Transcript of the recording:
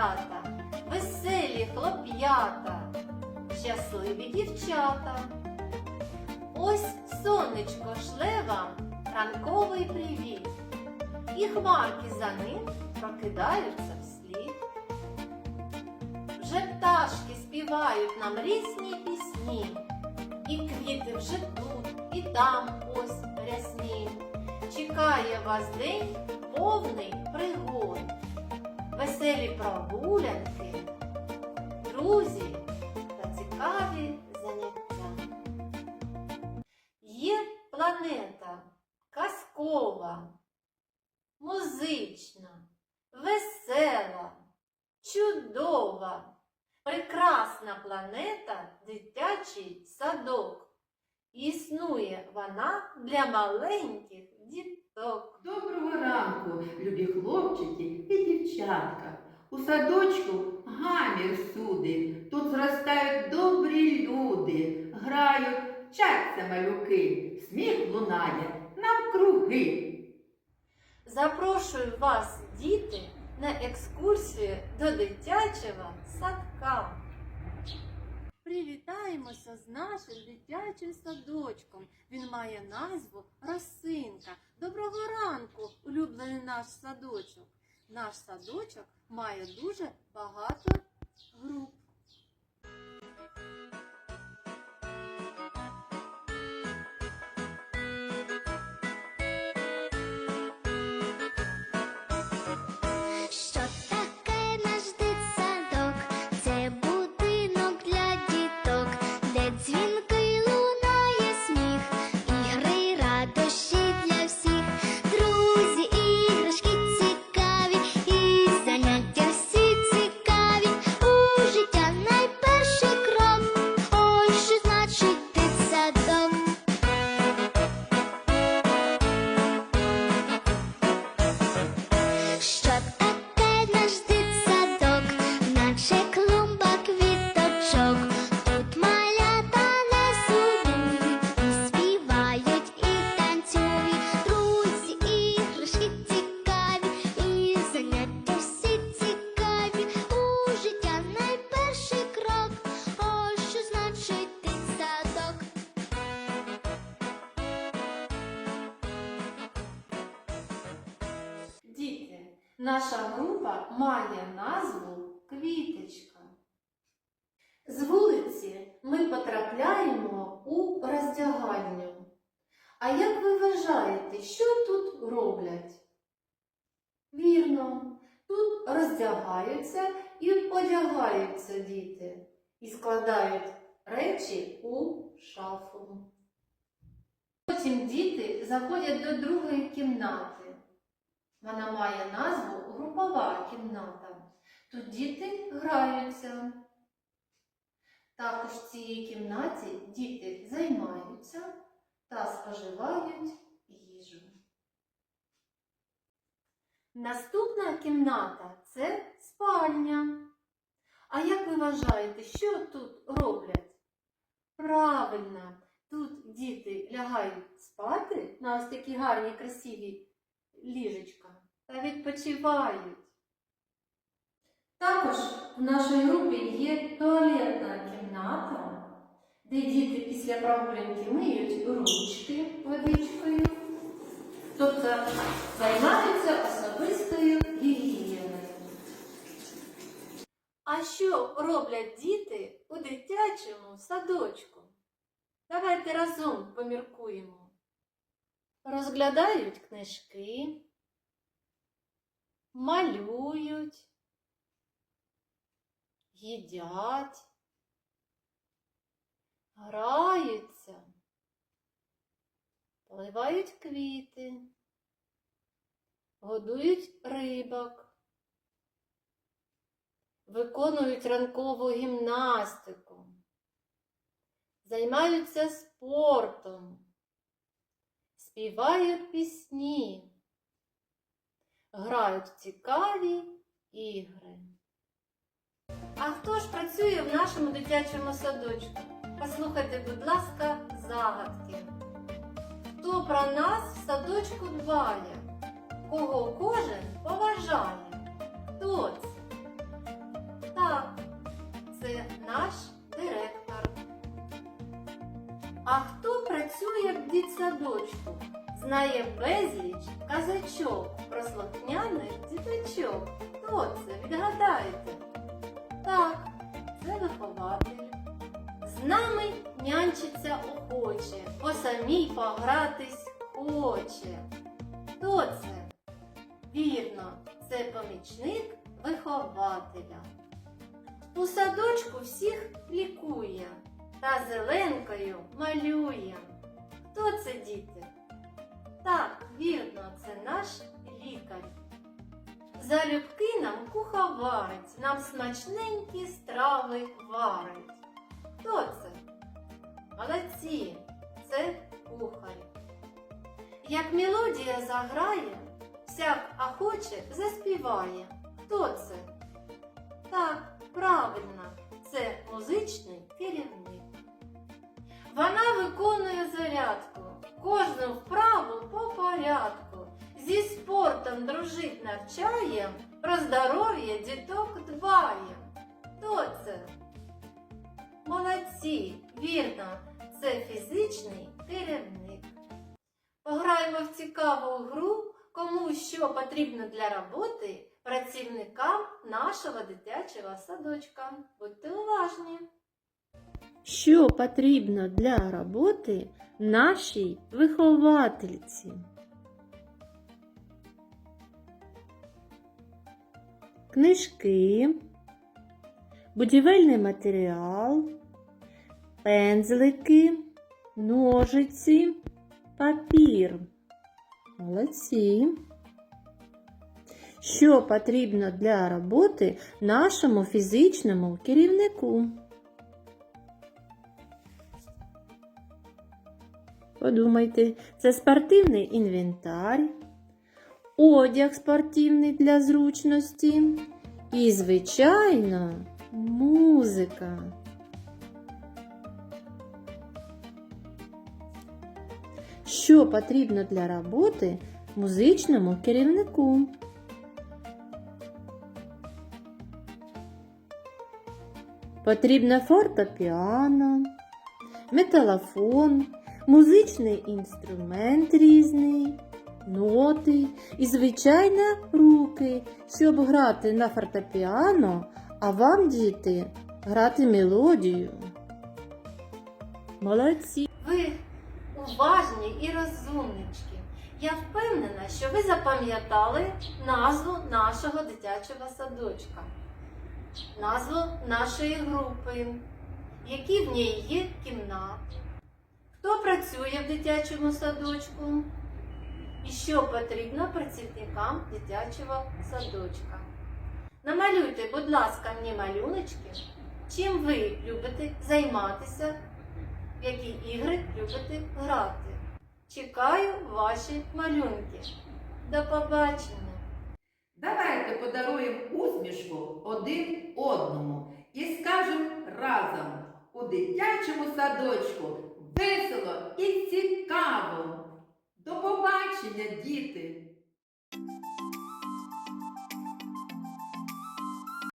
малята, веселі хлоп'ята, щасливі дівчата. Ось сонечко шле вам ранковий привіт, і хмарки за ним прокидаються вслід. Вже пташки співають нам різні пісні, і квіти вже тут, і там ось рясні. Чекає вас день повний пригод, веселі прогулянки, друзі та цікаві заняття. Є планета казкова, музична, весела, чудова, прекрасна планета дитячий садок. Існує вона для маленьких діток. Любі хлопчики і дівчатка. У садочку гамір суди, тут зростають добрі люди, грають, вчаться малюки, сміх лунає навкруги. Запрошую вас, діти, на екскурсію до дитячого садка. Привітаємося з нашим дитячим садочком. Він має назву Росинка. Доброго ранку, улюблений наш садочок. Наш садочок має дуже багато груп. Наша група має назву Квіточка. З вулиці ми потрапляємо у роздягальню. А як ви вважаєте, що тут роблять? Вірно, тут роздягаються і одягаються діти і складають речі у шафу. Потім діти заходять до другої кімнати. Вона має назву групова кімната. Тут діти граються. Також в цій кімнаті діти займаються та споживають їжу. Наступна кімната це спальня. А як ви вважаєте, що тут роблять? Правильно, тут діти лягають спати на ось такі гарні красиві ліжечка та відпочивають. Також в нашій групі є туалетна кімната, де діти після прогулянки миють ручки водичкою, тобто займаються особистою гігієною. А що роблять діти у дитячому садочку? Давайте разом поміркуємо. Розглядають книжки, малюють, їдять, граються, поливають квіти, годують рибок, виконують ранкову гімнастику, займаються спортом співають пісні, грають цікаві ігри. А хто ж працює в нашому дитячому садочку? Послухайте, будь ласка, загадки. Хто про нас в садочку дбає? Кого кожен поважає? Хто це? Так, це наш директор. А хто працює в дитсадочку? Знає безліч казачок про слухняних діточок. Хто це? Відгадайте? Так, це вихователь. З нами нянчиться охоче, бо самій погратись хоче. Хто це? Вірно, це помічник вихователя. У садочку всіх лікує та зеленкою малює. Хто це діти? Так, вірно, це наш лікар. Залюбки нам куха варить, нам смачненькі страви варить. Хто це? Молодці, це кухар. Як мелодія заграє, всяк охоче заспіває. Хто це? Так, правильно, це музичний керівник. Вона виконує зарядку, кожну вправу по порядку. Зі спортом дружить навчає, про здоров'я діток дбає. Хто це? Молодці, вірно, це фізичний керівник. Пограємо в цікаву гру, кому що потрібно для роботи працівникам нашого дитячого садочка. Будьте уважні! Що потрібно для роботи нашій виховательці? Книжки, будівельний матеріал, пензлики, ножиці, папір. Молодці. Що потрібно для роботи нашому фізичному керівнику? Подумайте, це спортивний інвентар, одяг спортивний для зручності і, звичайно, музика. Що потрібно для роботи музичному керівнику? Потрібно фортепіано, металофон, музичний інструмент різний, ноти і, звичайно, руки, щоб грати на фортепіано, а вам, діти, грати мелодію. Молодці! Ви уважні і розумнички. Я впевнена, що ви запам'ятали назву нашого дитячого садочка, назву нашої групи, які в ній є кімнати. Хто працює в дитячому садочку? І що потрібно працівникам дитячого садочка? Намалюйте, будь ласка, мені малюночки, чим ви любите займатися, в які ігри любите грати. Чекаю ваші малюнки. До побачення! Давайте подаруємо усмішку один одному і скажемо разом у дитячому садочку весело і цікаво. До побачення, діти!